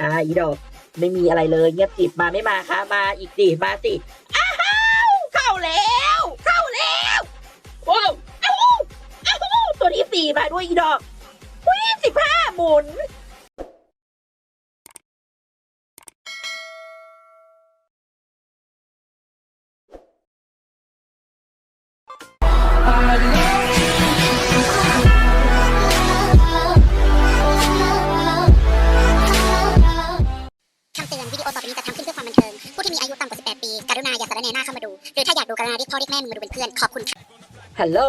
อ่าอีดอกไม่มีอะไรเลยเงียบกริบมาไม่มาคะมาอีกดิมาสิอ้าวเข้าแล้ว เข้าแล้วว้าวอ้าวอ้าตัวที่สี่มาด้วยอีดอกอุ้ยสิบห้าหมุนค กา18ปีกรุณาอย่าสารแนหน้าเข้ามาดู หรือถ้าอยากดูกรุณาเรียกพ่อเรียกแม่มึงมาดูเป็นเพื่อน ขอบคุณค่ะฮัลโหล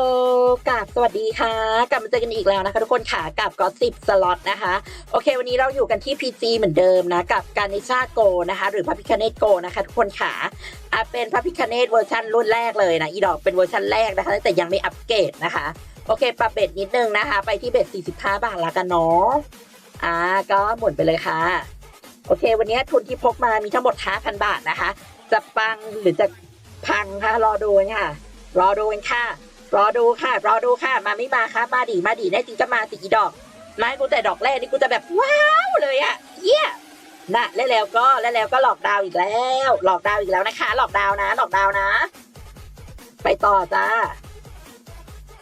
กับสวัสดีค่ะ กลับมาเจอกันอีกแล้วนะคะ ทุกคนค่ะกับก็สิบสล็อตนะคะ โอเค วันนี้เราอยู่กันที่ PG เหมือนเดิมนะ กับการนิชาโกนะคะ หรือพระพิคเนตโกนะคะ ทุกคนค่ะอะเป็นพระพิคเนตเวอร์ชันรุ่นแรกเลยนะ อีดอกเป็นเวอร์ชันแรกนะคะ แต่ยังไม่อัปเกรดนะคะ โอเค ปรับเบ็ดนิดนึงนะคะ ไปที่เบ็ด45 บาทละกันเนาะอ่าก็หมุนไปเลยค่ะ โอเค วันนี้ทุนที่พกมามีทั้งหมด5,000 บาทนะคะ จะปังหรือจะพังคะรอดูกันค่ะรอดูกันค่ะ รอดูค่ะ รอดูค่ะ มาไม่มาค่ะมาดีมาดีแน่จริงก็มาสิอีดอกมาให้กูแต่ดอกแรกนี่กูจะแบบว้าวเลยอะเยี่ยน่ะแล้วแล้วก็แล้วแล้วก็หลอกดาวอีกแล้ว หลอกดาวอีกแล้วนะคะ หลอกดาวนะ หลอกดาวน์นะไปต่อจ้า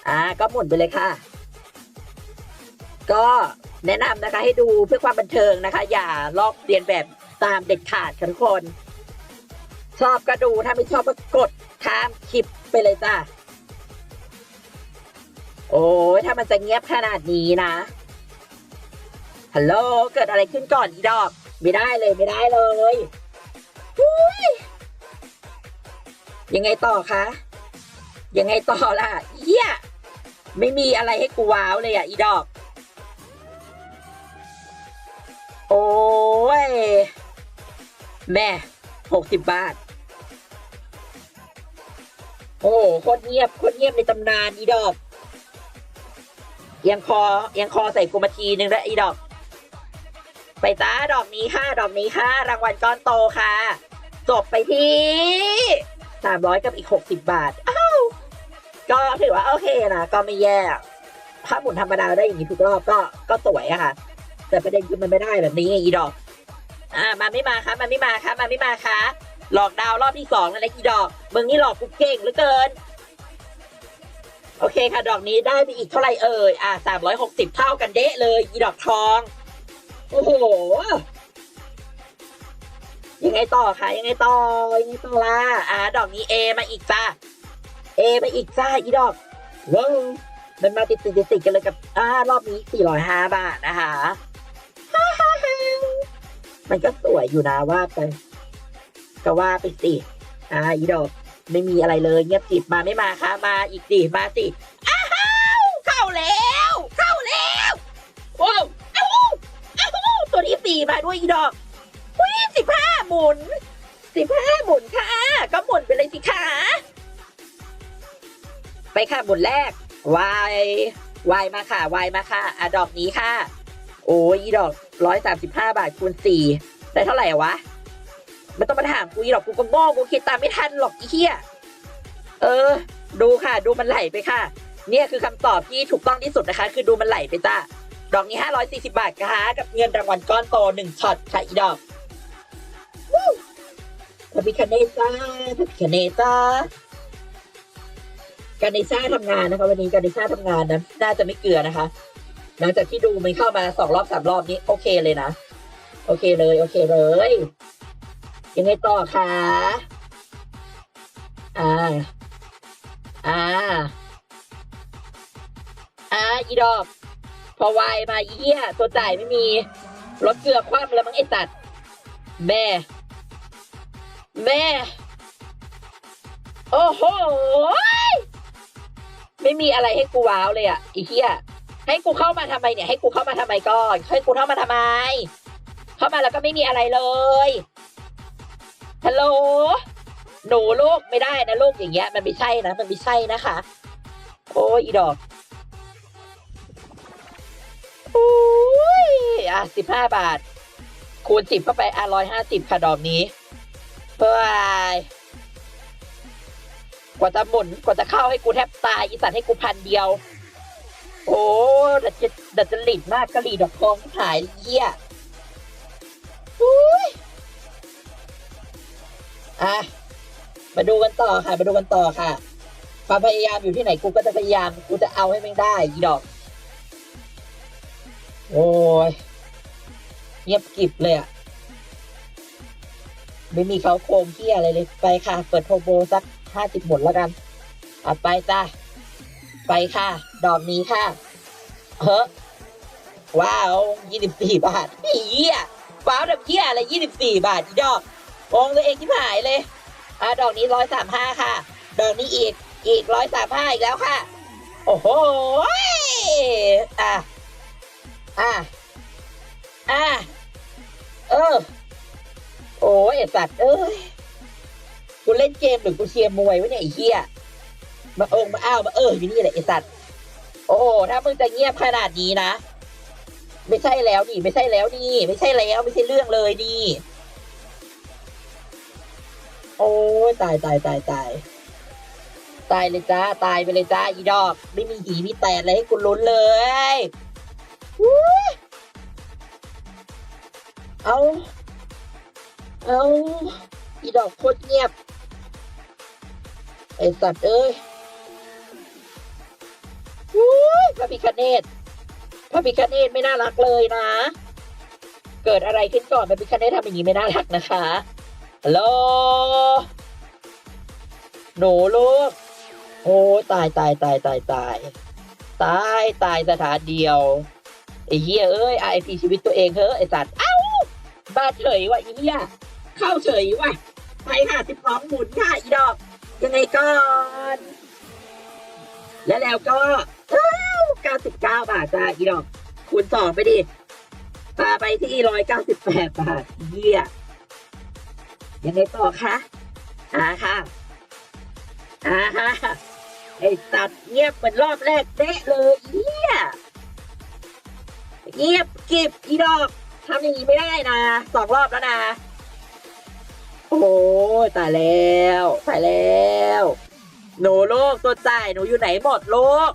อ่า ก็หมุนไปเลยค่ะ ก็แนะนำนะคะ ให้ดูเพื่อความบันเทิงนะคะ อย่าลอกเรียนแบบตามเด็ดขาดค่ะทุกคน ชอบก็ดูถ้าไม่ชอบก็กดข้ามคลิปไปเลยจ้าโอ้ยถ้ามันจะเงียบขนาดนี้นะฮัลโหลเกิดอะไรขึ้นก่อนอีดอก ไม่ได้เลยไม่ได้เลยุยยังไงต่อคะ ยังไงต่อล่ะเยี่ยไม่มีอะไรให้กูว้าวเลยอะอีดอก โอ้ย แม่หกสิบบาท โอ้โหโคตรเงียบโคตรเงียบในตำนานอีดอกเอียงคอเอียงคอใส่กูมาทีนึงแล้วอีดอก ไปจ้าดอกนี้ค่ะดอกนี้ค่ะ รางวัลก้อนโตค่ะ จบไปที่สามร้อยกับอีกหกสิบบาทอ้าวก็ถือว่าโอเคนะก็ไม่แย่ถ้าหมุนธรรมดาได้อย่างนี้ทุกรอบก็ก็สวยอะค่ะ แต่ประเด็นคือมันไม่ได้แบบนี้อีดอก อ่ามาไม่มาคะมาไม่มาคะมาไม่มาคะ หลอกดาวรอบที่สองแล้วนะอีดอกมึงนี่หลอกกูเก่งเหลือเกิน โอเคค่ะ ดอกนี้ได้ไปอีกเท่าไหร่เอ่ยอ่าสามร้อยหกสิบเท่ากันเดะเลยอีดอกทองโอ้โหยังไงต่อคะยังไงต่อยังไงต่อล่ะอ่า ดอกนี้เอมาอีกจ้าเอมาอีกจ้าอีดอกว้าวมันมาติดติดติดติดกันเลยกับอ่ารอบนี้สี่ร้อยห้าบาทนะคะมันก็สวยอยู่นะว่าไป ก็ว่าไปสิอ่าอีดอกไม่มีอะไรเลยเงียบกริบมาไม่มาคะมาอีกดิมาสิอ้าวเข้าแล้ว เข้าแล้วว้าวอ้าวอ้าวตัวที่สี่มาด้วยอีดอกอุ้ยสิบห้าหมุนสิบห้าหมุนค่ะ ก็หมุนไปเลยสิคะไปค่ะหมุนแรกวายวายมาค่ะวายมาค่ะอะดอกนี้ค่ะ โอ้ยอีดอกร้อยสามสิบห้าบาทคูณสี่ได้เท่าไหร่วะ ไม่ต้องมาถามกูหรอกกูก็โง่กูคิดตามไม่ทันหรอกอีเหี้ยเออ ดูค่ะ ดูมันไหลไปค่ะ เนี่ยคือคำตอบที่ถูกต้องที่สุดนะคะ คือดูมันไหลไปจ้าดอกนี้ห้าร้อยสี่สิบาทค่ะกับเงินรางวัลก้อนโตหนึ่งช็อตค่ะอีดอกวู้พระพิคเนต้าพระพิคเนต้าการนิซ่าทำงานนะคะ วันนี้การนิซ่าทำงานนะน่าจะไม่เกลือนะคะ หลังจากที่ดูมันเข้ามาสองรอบสามรอบนี้ โอเคเลยนะ โอเคเลย โอเคเลย ยังไงต่อคะอ่า อ่า อ่า อีดอก พอวายมาอีเหี้ยตัวจ่ายไม่มี รถเกลือคว่ำแล้วมั้งไอ้สัตว์แม่ แม่ โอ้โห ไม่มีอะไรให้กูว้าวเลยอะอีเหี้ย ให้กูเข้ามาทำไมเนี่ย ให้กูเข้ามาทำไมก่อนให้กูเข้ามาทำไม เข้ามาแล้วก็ไม่มีอะไรเลย ฮัลโหลหนูลูกไม่ได้นะลูกอย่างเงี้ย มันไม่ใช่นะ มันไม่ใช่นะคะ โอ้ยอีดอกโอ้ยอะสิบห้าบาท คูณสิบเข้าไปอะร้อยห้าสิบค่ะดอกนี้เพื่อกว่าจะหมุนกว่าจะเข้าให้กูแทบตายอีสัตว์ให้กูพันเดียว โอ้ดัดจะดัดจะหลิดมากกะหรี่ดอกทองขายเยี่ย มามาดูกันต่อค่ะมาดูกันต่อค่ะ ความพยายามอยู่ที่ไหนกูก็จะพยายามกูจะเอาให้ม่งได้อีดอก โอ้ยเงียบกิบเลยอะไม่มีเขาโครงเที่ยอะไรเลยไปค่ะ เปิดโทโบสักห้าสิบหมดแล้วกันอะไปจ้าไปค่ะ ดอกนี้ค่ะเฮ้อว้าวยี่สิบสี่บาทเฮียว้าวแบบเฮียอะไรยี่สิบสี่บาทอีดอก องตัวเองที่หายเลย อะดอกนี้ร้อยสามห้าค่ะ ดอกนี้อีก อีกร้อยสามห้าอีกแล้วค่ะ โอ้โห อะ อะ อะ เออ โอ้ยไอ้สัตว์เอ้ย กูเล่นเกมหรือกูเชียร์มวยวะเนี่ยไอ้เหี้ย มาเอิงมาอ้าวมาเอออยู่นี่แหละไอ้สัตว์ โอ้โห ถ้ามึงจะเงียบขนาดนี้นะ ไม่ใช่แล้วนี่ ไม่ใช่แล้วนี่ ไม่ใช่แล้ว ไม่ใช่เรื่องเลยนี่ โอ้ยตายตายตายตายตายเลยจ้าตายไปเลยจ้าอีดอก ไม่มีหีมีแตนอะไรให้คุณลุ้นเลยเอาเอาอีดอกโคตรเงียบ ไอสัตว์เอ้ยอุ๊ยพระพิคเนตพระพิคเนตไม่น่ารักเลยนะ เกิดอะไรขึ้นก่อนพระพิคเนตทำอย่างนี้ไม่น่ารักนะคะ ฮัลโหลหนูลูกโอ้ตายตายตายตายตายตายตายสถานเดียวไอ้เหี้ยเอ้ยไอพีชีวิตตัวเองเถอะไอ้สัตว์เอ้าบ้าเฉยว่ะไอ้เหี้ยเข้าเฉยว่ะไปค่ะสิบสองหมุนค่ะอีดอก ยังไงก่อนแล้วแล้วก็เก้าสิบเก้าบาทจ้าอีดอกคูณสองไปดิพาไปที่ร้อยเก้าสิบแปดบาทเยี่ย ยังไงต่อคะอ่าค่ะอ่าฮะไอ้สัตว์เงียบเหมือนรอบแรกเด๊ะเลยเฮียเงียบเกริบอีดอกทำอย่างนี้ไม่ได้นะสองรอบแล้วนะ โอ้ยตายแล้วตายแล้ว หนูโลกตัวจ่ายหนูอยู่ไหนหมดโลก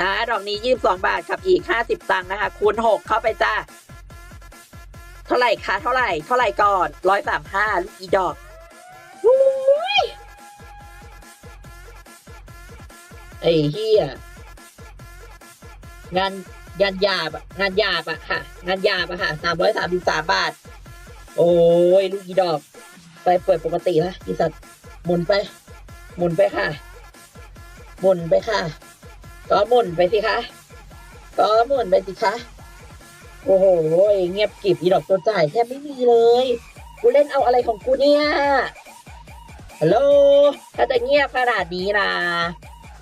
อ่าดอกนี้ยี่สิบสองบาทกับอีกห้าสิบตังค์นะคะ คูณหกเข้าไปจ้า เท่าไหร่คะเท่าไหร่ เท่าไหร่ก่อนร้อยสามห้าลูกอีดอกอุ้ยไอ้เฮียงานงานหยาบงานหยาบอะค่ะ งานหยาบอะค่ะสามร้อยสามสิบสามบาท โอ้ยลูกอีดอก ไปเปิดปกติละอีสัตว์หมุนไป หมุนไปค่ะ หมุนไปค่ะ ก็หมุนไปสิคะ ก็หมุนไปสิคะ โอ้โหเงียบกริบอีดอกตัวจ่ายแทบไม่มีเลย กูเล่นเอาอะไรของกูเนี่ย ฮัลโหล ถ้าจะเงียบขนาดนี้นะ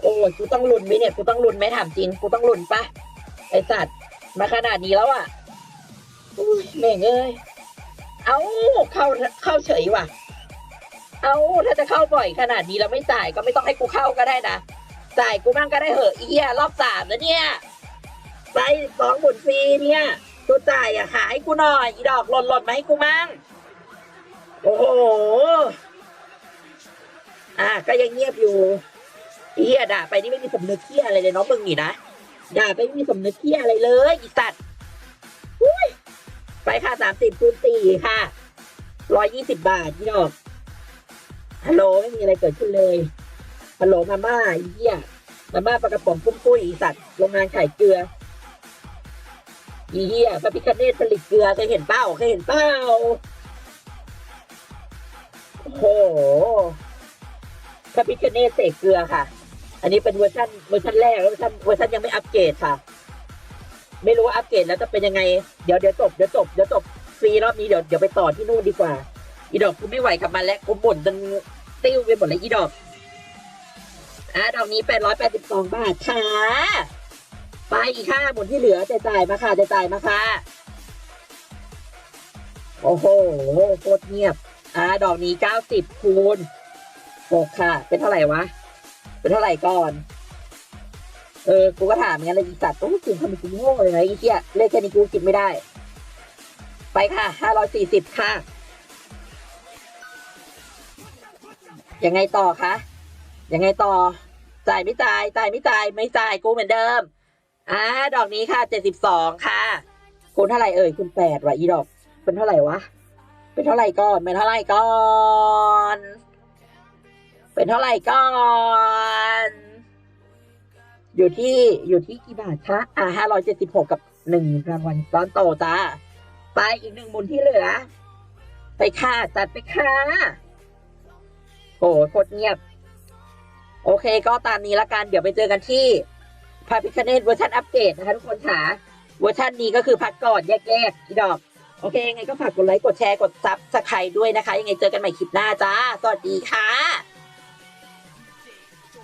โอ้ยกูต้องลุ้นไหมเนี่ย กูต้องลุ้นไหมถามจริง กูต้องลุ้นปะไอสัตว์ มาขนาดนี้แล้วอะอุ้ยแม่งเอ้ย เอาเข้าเข้าเฉยว่ะ เอาถ้าจะเข้าบ่อยขนาดนี้แล้วไม่จ่ายก็ไม่ต้องให้กูเข้าก็ได้นะ จ่ายกูมั่งก็ได้เหอะอีเหี้ยรอบสามแล้วเนี่ย ไปสองหมุนฟรีเนี่ย ตัวจ่ายอะหาให้กูหน่อยอีดอกหล่นหล่นมาให้กูมั่งโอ้โหอะก็ยังเงียบอยู่เฮียด่าไปนี่ไม่มีสำนึกเฮียอะไรเลยเน้องมึงนี่นะด่าไปไม่มีสำนึกเฮียอะไรเลยอีสัตว์อุ้ยไปค่ะสามสิบคูณสี่ค่ะร้อยยี่สิบบาทพี่ดอกฮัลโหลไม่มีอะไรเกิดขึ้นเลยฮัลโหลมาม่าอีเฮียมาม่าปลากระป๋องปุ้มปุ้ยอีสัตว์โรงงานขายเกลือ อีเฮียพระพิคเนตผลิตเกลือเคยเห็นเป้าเคยเห็นเป้าโอ้โหพระพิคเนตเสกเกลือค่ะ อันนี้เป็นเวอร์ชันเวอร์ชันแรกเวอร์ชันเวอร์ชันยังไม่อัปเกรดค่ะ ไม่รู้ว่าอัปเกรดแล้วจะเป็นยังไง เดี๋ยวเดี๋ยวจบเดี๋ยวจบเดี๋ยวจบฟรีรอบนี้เดี๋ยวเดี๋ยวไปต่อที่นู่นดีกว่า อีดอกกูไม่ไหวกับมันแล้วกูบ่นจนติ้วไปหมดเลยอีดอกอะดอกนี้แปดร้อยแปดสิบสองบาทค่ะ ไปอีกค่าหมดที่เหลือจะจ่ายมาค่ะจะจ่ายมาค่ะ โอ้โหโคตรเงียบ อะดอกนี้เก้าสิบคูณหกค่ะ เป็นเท่าไหร่วะ เป็นเท่าไหร่ก่อน เออ กูก็ถามงั้นเลยอีสัตว์โอ้ยจริงทำไมกูโง่เลยนะอีเหี้ยเลขแค่นี้กูคิดไม่ได้ ไปค่ะห้าร้อยสี่สิบค่ะ ยังไงต่อคะ ยังไงต่อจ่ายไม่จ่ายจ่ายไม่จ่ายไม่จ่ายกูเหมือนเดิม อ่าดอกนี้ค่ะเจ็ดสิบสองค่ะคูณเท่าไหร่เอ่ยคูณแปดวะอีดอก เป็นเท่าไหร่วะ เป็นเท่าไหร่ก่อน เป็นเท่าไหร่ก่อน เป็นเท่าไหร่ก่อน อยู่ที่อยู่ที่กี่บาทคะอ่าห้าร้อยเจ็ดสิบหกกับหนึ่งรางวัลก้อนโตจ้าไปอีกหนึ่งหมุนที่เหลือ ไปค่ะจัดไปค่ะโอ้โคตรเงียบ โอเคก็ตามนี้ละกัน เดี๋ยวไปเจอกันที่ พาพิคเนตเวอร์ชันอัปเกรดนะคะทุกคนค่ะเวอร์ชันนี้ก็คือพักก่อนแยกๆอีดอก โอเคยังไงก็ฝากกดไลค์กดแชร์กดซับสไครด้วยนะคะ ยังไงเจอกันใหม่คลิปหน้าจ้า สวัสดีค่ะ